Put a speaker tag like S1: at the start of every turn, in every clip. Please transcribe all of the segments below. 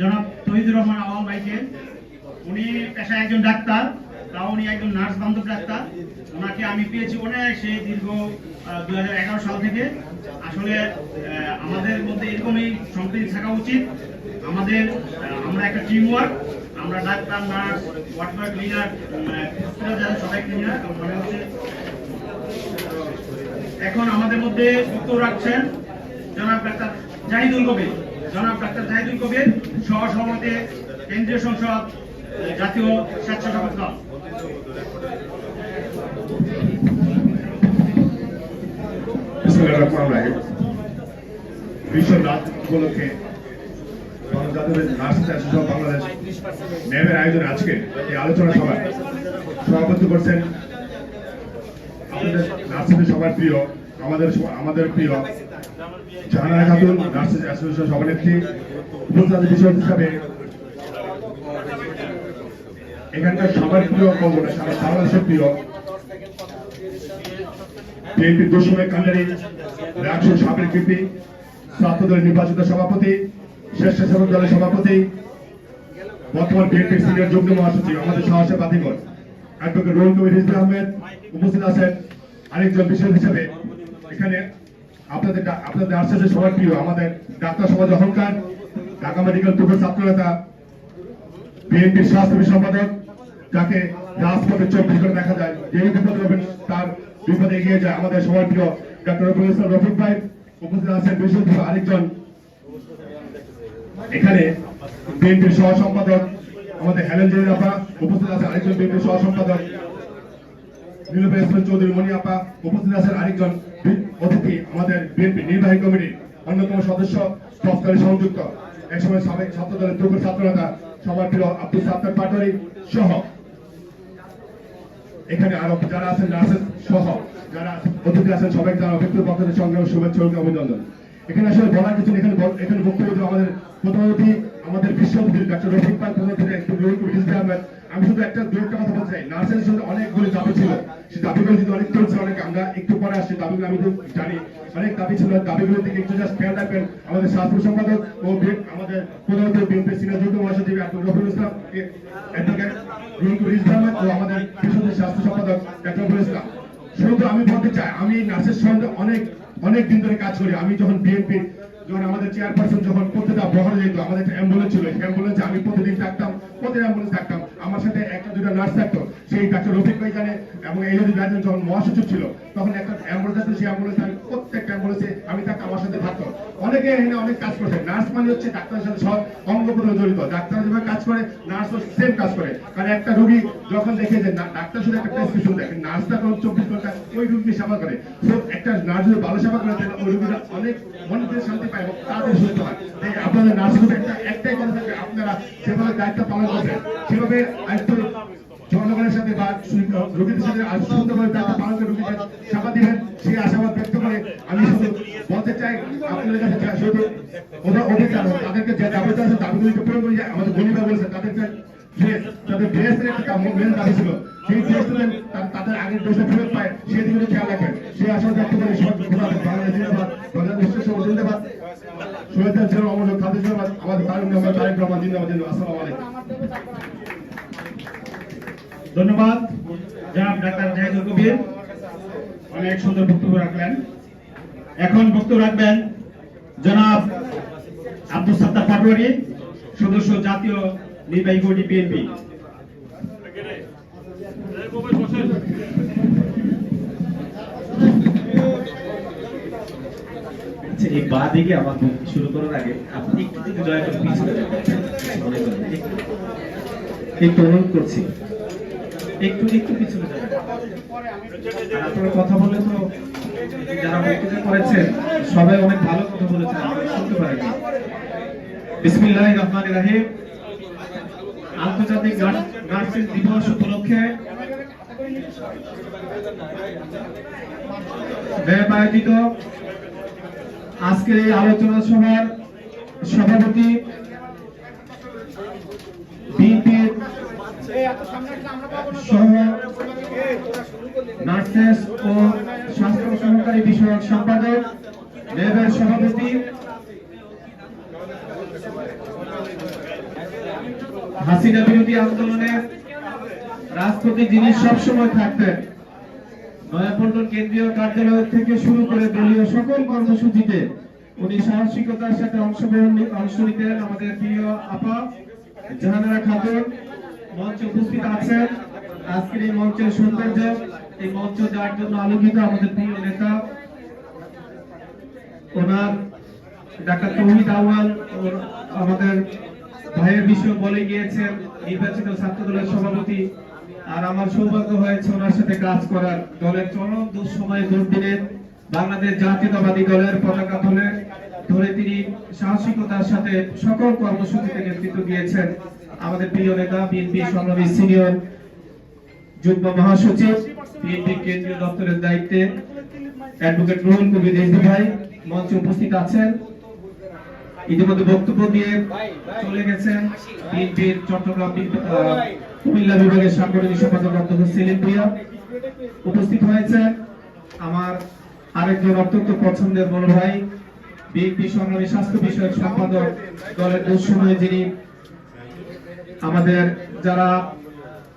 S1: জনাব তহিদুর রহমান আওয়াল ভাইকে। উনি পেশায় একজন ডাক্তার, তাও উনি একজন নার্স বান্ধব ডাক্তার। ওনাকে আমি পেয়েছি অনেক সেই দীর্ঘ দুই সাল থেকে। আসলে আমাদের মধ্যে এরকমই সম্প্রীতি থাকা উচিত। আমাদের আমরা একটা টিম ওয়ার্ক আমরা ডাক্তার, নার্স ওয়াটার ক্লিনার যারা সবাই ক্লিনার মানে হচ্ছে এখন আমাদের মধ্যে বক্তব্য রাখছেন জনাব ডাক্তার জাহিদুল কবির। জনাব ডাক্তার জাহিদুল কবির, সহ সভাপতি, কেন্দ্রীয় সংসদ, জাতীয় স্বেচ্ছাসেবক দল।
S2: বিশ্ব রাত উপলক্ষে আজকে এই আলোচনা সভা সভাপতি করছেন সবার প্রিয় আমাদের আমাদের প্রিয় জাহানারা খাতুন, নার্স অ্যাসোসিয়েশন সভানেত্রী উপস্থিত বিষয় হিসাবে এখানকার সবার প্রিয় বলব সারা বাংলাদেশের প্রিয় বিএনপির দুসময় কান্ডারি রাকসুর সাবেক বিপি ছাত্র দলের নির্বাচিত সভাপতি, স্বেচ্ছাসেবক দলের সভাপতি, বর্তমান বিএনপির সিনিয়র যুগ্ম মহাসচিব, আমাদের সাহসের বাতিগর অ্যাডভোকেট রোহন কবির রিজভি আহমেদ, উপস্থিত আছেন আরেকজন বিশেষ হিসেবে এখানে আপনাদের আপনাদের আশ্বাসে সবার প্রিয়, আমাদের ডাক্তার সমাজ অহংকার, ঢাকা মেডিকেল টুকের ছাত্র নেতা বিএনপির স্বাস্থ্য সম্পাদক, যাকে রাজপথে চব্বিশ করে দেখা যায়, যেই বিপদ হবেন তার বিপদে এগিয়ে যায় আমাদের সবার প্রিয় রফিক ইসলাম রফিক ভাই। উপস্থিত আছেন বিশেষ আরেকজন। এখানে বিএনপির সহ সম্পাদক, আমাদের হেলেন জেন আপা। উপস্থিত আছেন আরেকজন বিএনপির সহ সম্পাদক ইসলাম চৌধুরী মনি আপা। উপস্থিত আছেন আরেকজন অতিথি আমাদের বিএনপি নির্বাহী কমিটির অন্যতম সদস্য তফকারী সংযুক্ত একসময় সাবেক ছাত্র দলের দুর্গ ছাত্র নেতা সবার প্রিয় আব্দুল সাত্তার পাটোয়ারি সহ এখানে আরও যারা আছেন নার্সেস সহ যারা অতিথি আছেন সবাইকে যারা ব্যক্তির পক্ষ থেকে সঙ্গে শুভেচ্ছা ও অভিনন্দন এখানে আসলে বলার কিছু এখানে এখানে বক্তব্য আমাদের প্রথম অতিথি আমাদের বিশ্ব অতিথি ডাক্তার রফিক পাল প্রধান অতিথি একটু রিজভি আহমেদ আমি শুধু একটা দু একটা কথা বলতে চাই। নার্সের সঙ্গে অনেকগুলি দাবি ছিল। সেই দাবিগুলো যদি অনেক চলছে, অনেক আমরা একটু পরে আসছি। দাবিগুলো আমি জানি। অনেক দাবি ছিল। দাবিগুলো থেকে একটু জাস্ট খেয়াল রাখবেন। আমাদের স্বাস্থ্য সম্পাদক ও আমাদের প্রধানত বিএনপি যুগ্ম মহাসচিব আব্দুল রফিকুল ইসলাম অ্যাডভোকেট রুহুল ও আমাদের বিশ্বদের স্বাস্থ্য সম্পাদক ডাক্তার রফিকুল ইসলাম। শুধু আমি বলতে চাই, আমি নার্সের সঙ্গে অনেক অনেক দিন ধরে কাজ করি। আমি যখন বিএনপি, যখন আমাদের চেয়ারপারসন যখন প্রতিটা বহরে যেত, আমাদের একটা অ্যাম্বুলেন্স ছিল। অ্যাম্বুলেন্সে আমি প্রতিদিন থাকতাম, প্রতিদিন অ্যাম্বুলেন্স থাকতাম। আমার সাথে একটা দুটো নার্স থাকতো, সেই ডাক্তার রফিক ভাই জানে, এবং এই যদি রাজন যখন মহাসচিব ছিল, তখন একটা অ্যাম্বুলেন্স আছে, সেই অ্যাম্বুলেন্স আমি, প্রত্যেকটা অ্যাম্বুলেন্সে আমি থাকতাম আমার সাথে থাকতো অনেকে এখানে অনেক কাজ করছে। নার্স মানে হচ্ছে ডাক্তারের সাথে সব অঙ্গ প্রত্যঙ্গ জড়িত। ডাক্তার যেভাবে কাজ করে নার্সও সেম কাজ করে। কারণ একটা রোগী যখন দেখে যে ডাক্তার শুধু একটা প্রেসক্রিপশন দেখে নার্সটা তখন চব্বিশ ঘণ্টা ওই রোগীকে সেবা করে। তো একটা নার্স যদি ভালো সেবা করে, তাহলে ওই রোগীরা অনেক মন থেকে শান্তি পায় এবং তাদের সুস্থ হয়। তাই আপনাদের নার্সগুলো একটা, একটাই কথা থাকবে, আপনারা সেভাবে দায়িত্ব পালন করছেন, সেভাবে একটু জনগণের সাথে বা রোগীদের সাথে আর সুন্দরভাবে দায়িত্ব পালন করে রোগীদের সেবা দিবেন, সেই আশাবাদ ব্যক্ত করে আমি শুধু বলতে চাই, আপনাদের কাছে যা শুধু ওদের অধিকার তাদেরকে যে দাবিটা আছে দাবিগুলিকে পূরণ করে আমাদের গরিবা বলেছে তাদেরকে ড্রেস তাদের ড্রেসের একটা মেন দাবি ছিল, সেই ড্রেস তাদের আগের ড্রেসে ফেরত পায় সেই দিকে খেয়াল রাখেন, সেই আশা ব্যক্ত করে সব বাংলাদেশ জিন্দাবাদ বাংলাদেশ জিন্দাবাদ। সোহেদার ছিল অমর জিন্দাবাদ আমাদের তারিক রহমান তারিক রহমান জিন্দাবাদ, আসসালামু আলাইকুম।
S1: ধন্যবাদ। জনাব ডাক্তার জাহিদুল কবির অনেক সুন্দর বক্তব্য রাখলেন। এখন বক্তব্য রাখবেন জনাব আব্দুল সাত্তার পাটোয়ারি সদস্য জাতীয় নির্বাহী কমিটি বিএনপি।
S3: আচ্ছা, এই বা দিকে আমার শুরু করার আগে আপনি একটু দয়া করে পিছনে একটু অনুরোধ করছি। একটু একটু পিছনে আপনারা কথা বলে তো যারা সবাই অনেক ভালো কথা বলেছেন শুনতে পারেন। বিসমিল্লাহির রহমানির রহিম। আন্তর্জাতিক নার্সিং দিবস উপলক্ষে আয়োজিত আজকের এই আলোচনা সভার সভাপতি বিএনপির নার্সেস ও স্বাস্থ্য সহকারী বিষয়ক সম্পাদক সভাপতি, হাসিনা বিরোধী আন্দোলনে যিনি সবসময় থাকতেন, নয়াপল্টন কেন্দ্রীয় কার্যালয় থেকে শুরু করে দলীয় সকল কর্মসূচিতে উনি সাহসিকতার সাথে অংশগ্রহণ অংশ নিতেন আমাদের প্রিয় আপা, জাহানারা খাতুন। মঞ্চে উপস্থিত আছেন। আজকের এই মঞ্চের সৌন্দর্য, এই মঞ্চ জন্য আলোকিত আমাদের প্রিয় নেতা, ওনার ডাক্তার তৌহিদ আমাদের ভাইয়ের বিষয় বলে গিয়েছেন, নির্বাচিত ছাত্র দলের সভাপতি। আর আমার সৌভাগ্য হয়েছে ওনার সাথে কাজ করার। দলের চরম দুঃসময়ে দুর্দিনে বাংলাদেশ জাতীয়তাবাদী দলের পতাকা ধরে ধরে তিনি সাহসিকতার সাথে সকল কর্মসূচিতে নেতৃত্ব দিয়েছেন। আমাদের প্রিয় নেতা, বিএনপি সংগ্রামী সিনিয়র যুগ্ম মহাসচিব, বিএনপি কেন্দ্রীয় দপ্তরের দায়িত্বে অ্যাডভোকেট রুহুল কবির রেজভি ভাই মঞ্চে উপস্থিত আছেন। ইতিমধ্যে বক্তব্য দিয়ে চলে গেছেন বিএনপির চট্টগ্রাম কুমিল্লা বিভাগের সাংগঠনিক সম্পাদক অধ্যক্ষ সেলিম ভুইয়া উপস্থিত হয়েছেন। আমার আরেকজন অত্যন্ত পছন্দের বড় ভাই, বিএনপি সংগ্রামী স্বাস্থ্য বিষয়ক সম্পাদক দলের দুঃসময়ে যিনি আমাদের যারা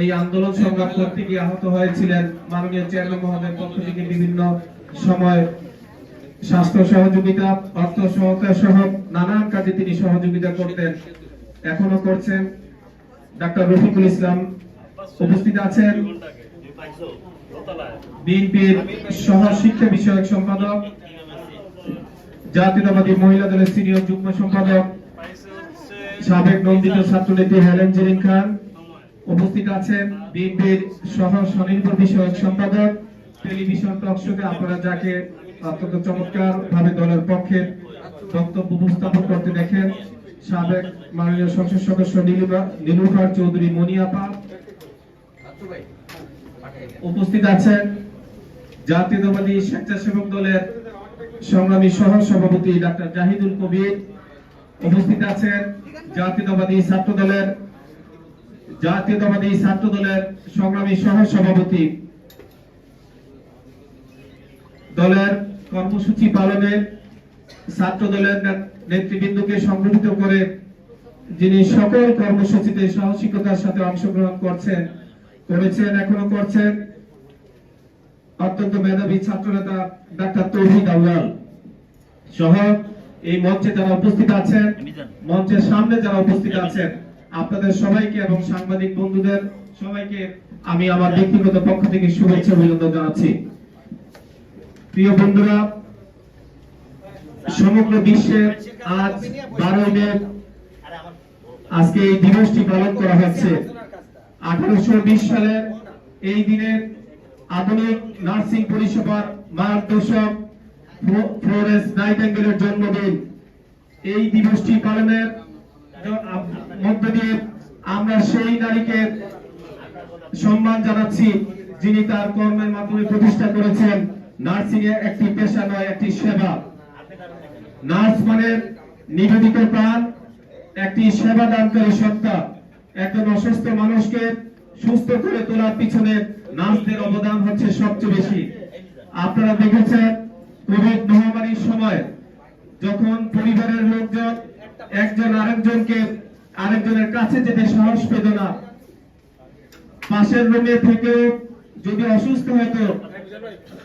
S3: এই আন্দোলন সংগ্রাম করতে গিয়ে আহত হয়েছিলেন, মাননীয় চেয়ারম্যান মহোদয়ের পক্ষ থেকে বিভিন্ন সময় স্বাস্থ্য সহযোগিতা, অর্থ সহায়তা সহ নানান কাজে তিনি সহযোগিতা করতেন, এখনও করছেন। ডাক্তার রফিকুল ইসলাম উপস্থিত আছেন। বিএনপির সহ শিক্ষা বিষয়ক সম্পাদক, জাতীয়তাবাদী মহিলা দলের সিনিয়র যুগ্ম সম্পাদক সাবেক নন্দিত ছাত্রনেত্রী হেলেন জেরিন খান। উপস্থিত আছেন বিএনপির সহ স্বনির্ভর বিষয়ক সম্পাদক, টেলিভিশন টক শোতে আপনারা যাকে অত্যন্ত চমৎকার ভাবে দলের পক্ষে বক্তব্য উপস্থাপন করতে দেখেন, সাবেক মাননীয় সংসদ সদস্য নীলুফা- নীলুফার চৌধুরী মনিয়াপা উপস্থিত আছেন জাতীয়তাবাদী স্বেচ্ছাসেবক দলের সংগ্রামী সহ সভাপতি ডাক্তার জাহিদুল কবির। উপস্থিত আছেন জাতীয়তাবাদী ছাত্র দলের জাতীয়তাবাদী ছাত্র দলের সংগ্রামী সহ সভাপতি দলের কর্মসূচি পালনে ছাত্র দলের নেতৃবৃন্দকে সংগঠিত করে যিনি সকল কর্মসূচিতে সাহসিকতার সাথে অংশগ্রহণ করছেন, করেছেন, এখনও করছেন অত্যন্ত মেধাবী ছাত্রনেতা ডাক্তার তৌহিদ আউয়াল সহ এই মঞ্চে যারা উপস্থিত আছেন, মঞ্চের সামনে যারা উপস্থিত আছেন, আপনাদের সবাইকে এবং সাংবাদিক বন্ধুদের সবাইকে আমি আমার ব্যক্তিগত পক্ষ থেকে শুভেচ্ছা অভিনন্দন জানাচ্ছি। প্রিয় বন্ধুরা, সমগ্র বিশ্বে আজ বারোই মে, আজকে এই দিবসটি পালন করা হচ্ছে। আঠারোশো বিশ সালের এই দিনে আধুনিক নার্সিং পরিষেবার মার্গদর্শক ফ্লো- ফ্লোরেন্স নাইটেঙ্গেলের জন্মদিন। এই দিবসটি পালনের মধ্য দিয়ে আমরা সেই নারীকে সম্মান জানাচ্ছি, যিনি তার কর্মের মাধ্যমে প্রতিষ্ঠা করেছেন। নার্সিং এ একটি পেশা নয়, একটি সেবা। নার্স মানে নিবেদিত প্রাণ, একটি সেবা দানকারী সত্তা। একজন অসুস্থ মানুষকে সুস্থ করে তোলার পিছনে নার্সদের অবদান হচ্ছে সবচেয়ে বেশি। আপনারা দেখেছেন কোভিড মহামারীর সময় যখন পরিবারের লোকজন একজন আরেকজনকে আরেকজনের কাছে যেতে সাহস পেত না। পাশের রুমে থেকে যদি অসুস্থ হতো,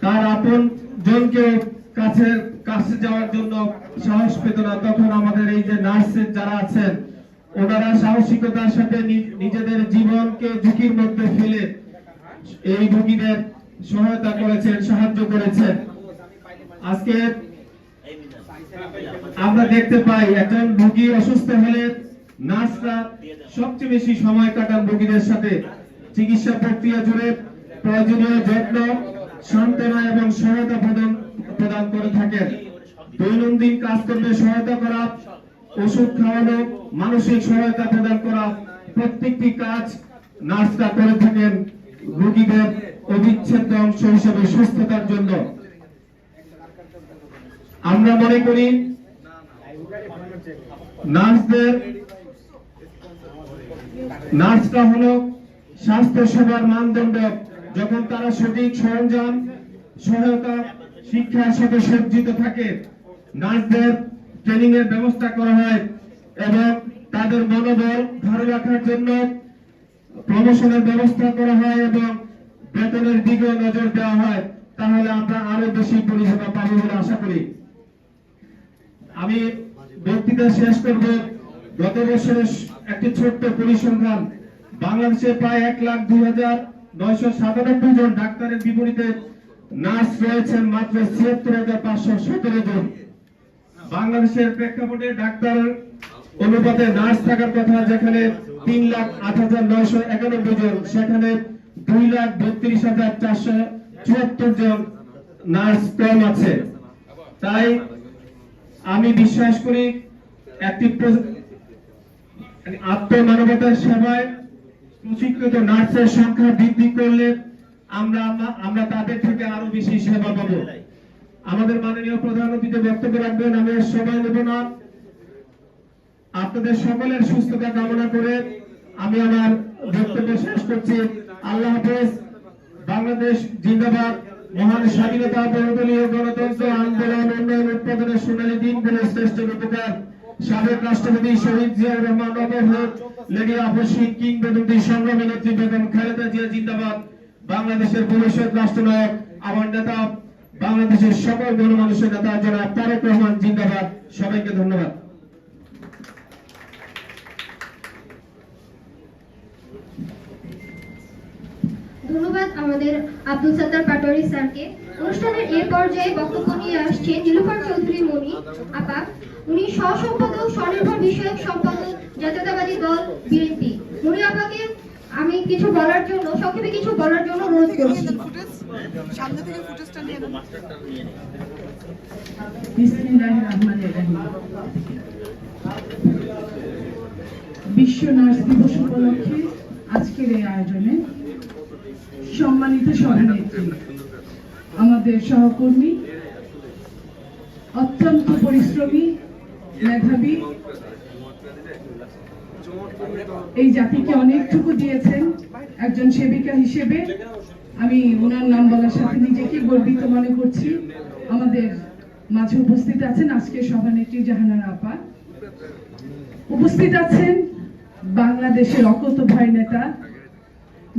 S3: তার আপন জনকে কাছে কাছে যাওয়ার জন্য সাহস পেত না। তখন আমাদের এই যে নার্সের যারা আছেন, ওনারা সাহসিকতার সাথে নিজেদের জীবনকে ঝুঁকির মধ্যে ফেলে এই রোগীদের সহায়তা করেছেন, সাহায্য করেছেন। আজকে আমরা দেখতে পাই একজন রোগী অসুস্থ হলে নার্সরা সবচেয়ে বেশি সময় কাটান রোগীদের সাথে। চিকিৎসা প্রক্রিয়া জুড়ে প্রয়োজনীয় যত্ন সান্ত্বনা এবং সহায়তা প্রদান প্রদান করে থাকেন। দৈনন্দিন কাজকর্মে সহায়তা করা, ওষুধ খাওয়ানো, মানসিক সহায়তা প্রদান করা প্রত্যেকটি কাজ নার্সরা করে থাকেন রোগীদের অবিচ্ছেদ্য অংশ হিসেবে সুস্থতার জন্য। আমরা মনে করি নার্সদের নার্সরা হলো স্বাস্থ্য সেবার মানদণ্ড যখন তারা সঠিক সরঞ্জাম, সহায়তা, শিক্ষার সাথে সজ্জিত থাকে, নার্সদের ট্রেনিং এর ব্যবস্থা করা হয় এবং তাদের মনোবল ধরে রাখার জন্য প্রমোশনের ব্যবস্থা করা হয় এবং বেতনের দিকে নজর দেওয়া হয়। তাহলে আমরা আরও বেশি পরিষেবা পাবো বলে আশা করি। আমি বক্তৃতা শেষ করব। গত বছরের একটি ছোট্ট পরিসংখ্যান বাংলাদেশে প্রায় এক লাখ দুই হাজার নয়শো সাতানব্বই জন ডাক্তারের বিপরীতে নার্স রয়েছেন মাত্র ছিয়াত্তর হাজার পাঁচশো সতেরো জন। বাংলাদেশের প্রেক্ষাপটে ডাক্তার অনুপাতে নার্স থাকার কথা, যেখানে তিন লাখ আট হাজার নয়শো একানব্বই জন, সেখানে দুই লাখ বত্রিশ হাজার চারশো চুয়াত্তর জন নার্স কম আছে। তাই আমি বিশ্বাস করি একটি মানে আত্মমানবতার সেবায় প্রশিক্ষিত নার্সের সংখ্যা বৃদ্ধি করলে আমরা আমরা- তাদের থেকে আরও বেশি সেবা পাবো। আমাদের মাননীয় প্রধান অতিথি বক্তব্য রাখবেন, আমি সময় নেব না। আপনাদের সকলের সুস্থতা কামনা করে আমি আমার বক্তব্য শেষ করছি। আল্লাহ হাফেজ, বাংলাদেশ জিন্দাবাদ। মহান স্বাধীনতা বহুদলীয় গণতন্ত্র আন্দোলন, উন্নয়ন, উৎপাদনের সোনালী দিনগুলো শ্রেষ্ঠ উপকার সাবেক রাষ্ট্রপতি শহীদ জিয়াউর রহমান অবহত লেডি আফসিন কিংবদন্তি সংগ্রামী নেত্রী বেগম খালেদা জিয়া, জিন্দাবাদ। বাংলাদেশের ভবিষ্যৎ রাষ্ট্রনায়ক, আমার নেতা, বাংলাদেশের সকল গণমানুষের নেতা, জনাব তারেক রহমান, জিন্দাবাদ। সবাইকে ধন্যবাদ
S4: ধন্যবাদ আমাদের আব্দুল সাত্তার পাটোয়ারি স্যারকে। অনুষ্ঠানের এই পর্যায়ে বক্তব্য নিয়ে আসছেন নীলুফার চৌধুরী মণি আপা। উনি সহসম্পাদক স্বনির্ভর বিষয়ক সম্পাদক জাতীয়তাবাদী দল বিএনপি। মণি আপাকে আমি কিছু বলার জন্য সংক্ষেপে কিছু বলার জন্য অনুরোধ করছি।
S5: সামনে থেকে ফুটেজটা নিয়ে
S6: বিসমিল্লাহির রহমানির রহিম বিশ্ব নার্স দিবস উপলক্ষে আজকের এই আয়োজনে সম্মানিত সভানেত্রী, আমাদের সহকর্মী, অত্যন্ত পরিশ্রমী মেধাবী, এই জাতিকে অনেকটুকু দিয়েছেন একজন সেবিকা হিসেবে। আমি ওনার নাম বলার সাথে নিজেকে গর্বিত মনে করছি। আমাদের মাঝে উপস্থিত আছেন আজকে সভানেত্রী জাহানারা আপা। উপস্থিত আছেন বাংলাদেশের অকত ভয় নেতা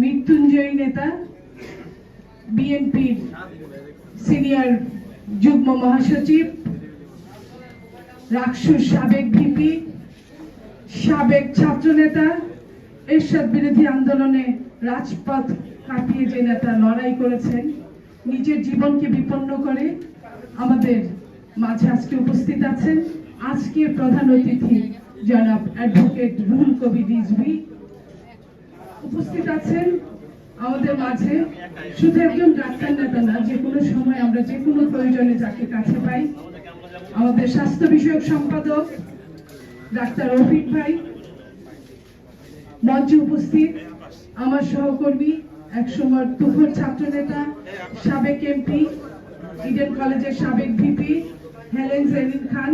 S6: মৃত্যুঞ্জয়ী নেতা বিএনপির সিনিয়র যুগ্ম মহাসচিব রাকসুর সাবেক ভিপি সাবেক ছাত্রনেতা এরশাদ বিরোধী আন্দোলনে রাজপথ কাঁপিয়ে যে নেতা লড়াই করেছেন, নিজের জীবনকে বিপন্ন করে আমাদের মাঝে আজকে উপস্থিত আছেন। আজকের প্রধান অতিথি জনাব অ্যাডভোকেট রুহুল কবি রিজভি। উপস্থিত আছেন আমাদের মাঝে। শুধু একজন ডাক্তার নেতা না, যে কোনো সময় আমরা যে কোনো প্রয়োজনে যাকে কাছে পাই। আমাদের স্বাস্থ্য বিষয়ক সম্পাদক ডাক্তার রফিক ভাই মঞ্চে উপস্থিত। আমার সহকর্মী, একসময় তুখর ছাত্রনেতা, সাবেক এমপি, ইডেন কলেজের সাবেক ভিপি, হেলেন জেরিন খান।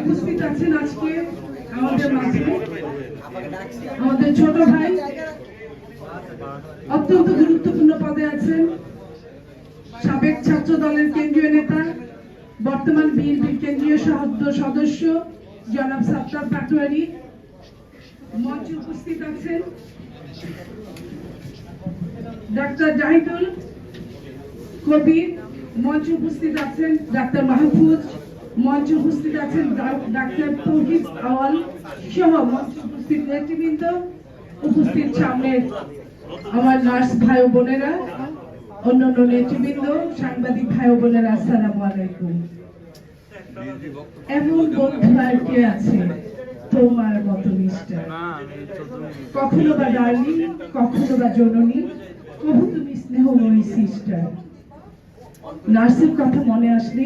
S6: উপস্থিত আছেন আজকে আমাদের ছোট ভাই অত্যন্ত গুরুত্বপূর্ণ পদে আছেন। সাবেক ছাত্র দলের কেন্দ্রীয় নেতা, বর্তমান বিএনপির কেন্দ্রীয় সদস্য, জনাব সাত্তার পাটোয়ারি। মঞ্চে উপস্থিত আছেন ডাক্তার জাহিদুল কবির। মঞ্চে উপস্থিত আছেন ডাক্তার মাহফুজ। মঞ্চে উপস্থিত আছেন ডাক্তার তৌহিদ আওয়াল সহ মঞ্চে উপস্থিত নেতৃবৃন্দ। উপস্থিত সামনের আমার নার্স ভাই বোনেরা, অন্যান্য নেতৃবৃন্দ, সাংবাদিক ভাই বোনেরা, আসসালামু আলাইকুম। এমন বন্ধু আর কে আছে তোমার মতো মিস্টার? কখনো বা ডার্লিং কখনো বা জননী কবু তুমি স্নেহময়ী সিস্টার নার্সের কথা মনে আসলে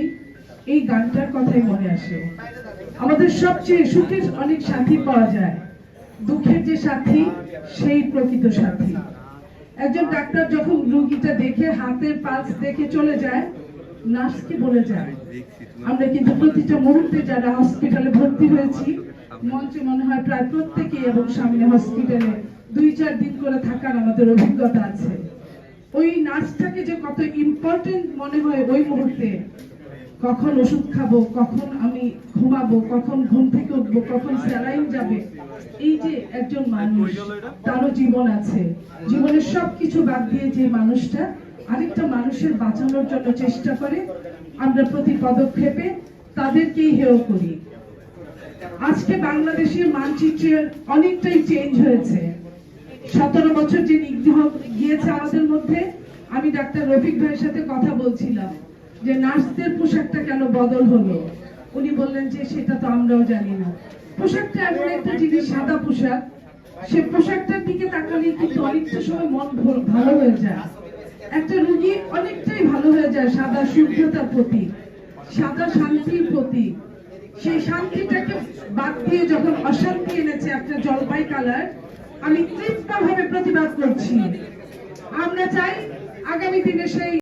S6: এই গানটার কথাই মনে আসে। আমাদের সবচেয়ে সুখের অনেক সাথী পাওয়া যায়। দুঃখের যে সাথী, সেই প্রকৃত সাথী। একজন ডাক্তার যখন রুগীটা দেখে হাতের পালস দেখে চলে যায়, নার্সকে বলে যায়, আমরা কিন্তু প্রতিটা মুহূর্তে যারা হসপিটালে ভর্তি হয়েছি, মঞ্চে মনে হয় প্রায় প্রত্যেকেই এবং সামনে হসপিটালে দুই, চার দিন করে থাকার আমাদের অভিজ্ঞতা আছে। ওই নার্সটাকে যে কত ইম্পর্টেন্ট মনে হয় ওই মুহূর্তে কখন ওষুধ খাব, কখন আমি ঘুমাবো, কখন ঘুম থেকে উঠবো, কখন স্যালাইন যাবে। এই যে একজন মানুষ, তারও জীবন আছে। জীবনের সবকিছু বাদ দিয়ে যে মানুষটা, আরেকটা মানুষের বাঁচানোর জন্য চেষ্টা করে, আমরা প্রতি পদক্ষেপে তাদেরকেই হেয় করি। আজকে বাংলাদেশের মানচিত্রের অনেকটাই চেঞ্জ হয়েছে। সতেরো বছর যে নিগ্রহ গিয়েছে আমাদের মধ্যে, আমি ডাক্তার রফিক ভাইয়ের সাথে কথা বলছিলাম। যে নার্সদের পোশাকটা কেন বদল হলো? উনি বললেন যে সেটা তো আমরাও জানি না। পোশাকটা এমন একটা জিনিস, সাদা পোশাক। সে পোশাকটার দিকে তাকালে কিন্তু অনেকটা সময় মন ভালো হয়ে যায়। একটা রুগী অনেকটাই ভালো হয়ে যায় সাদা শুদ্ধতার প্রতি, সাদা শান্তির প্রতি। সেই শান্তিটাকে বাদ দিয়ে যখন অশান্তি এনেছে একটা জলপাই কালার, আমি তীব্রভাবে প্রতিবাদ করছি। আমরা চাই আগামী দিনে সেই